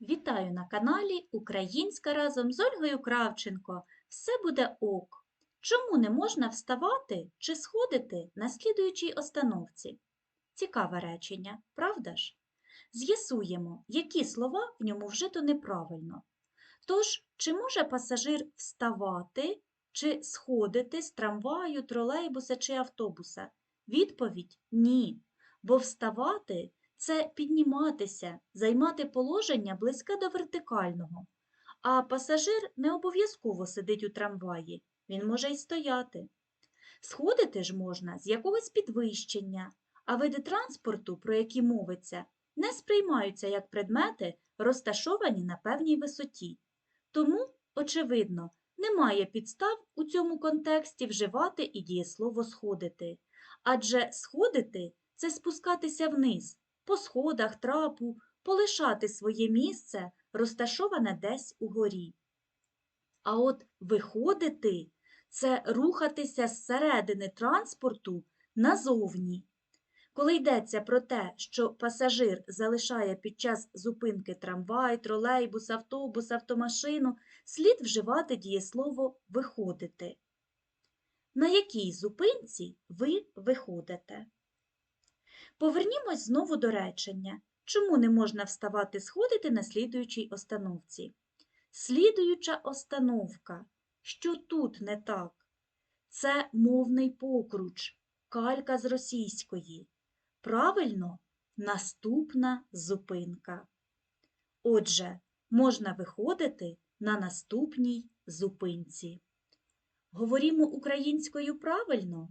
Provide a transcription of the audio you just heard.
Вітаю на каналі Українська разом з Ольгою Кравченко. Все буде ок. Чому не можна вставати чи сходити на слідуючій остановці? Цікаве речення, правда ж? З'ясуємо, які слова в ньому вжито неправильно. Тож, чи може пасажир вставати чи сходити з трамваю, тролейбуса чи автобуса? Відповідь ні. Бо вставати це підніматися, займати положення близьке до вертикального. А пасажир не обов'язково сидить у трамваї, він може й стояти. Сходити ж можна з якогось підвищення, а види транспорту, про які мовиться, не сприймаються як предмети, розташовані на певній висоті. Тому, очевидно, немає підстав у цьому контексті вживати і дієслово сходити. Адже сходити це спускатися вниз, по сходах, трапу, полишати своє місце, розташоване десь угорі. А от виходити це рухатися зсередини транспорту назовні. Коли йдеться про те, що пасажир залишає під час зупинки трамвай, тролейбус, автобус, автомашину, слід вживати дієслово виходити. На якій зупинці ви виходите? Повернімось знову до речення. Чому не можна вставати сходити на слідуючій остановці? Слідуюча остановка. Що тут не так? Це мовний покруч, калька з російської. Правильно, наступна зупинка. Отже, можна виходити на наступній зупинці. Говоримо українською правильно?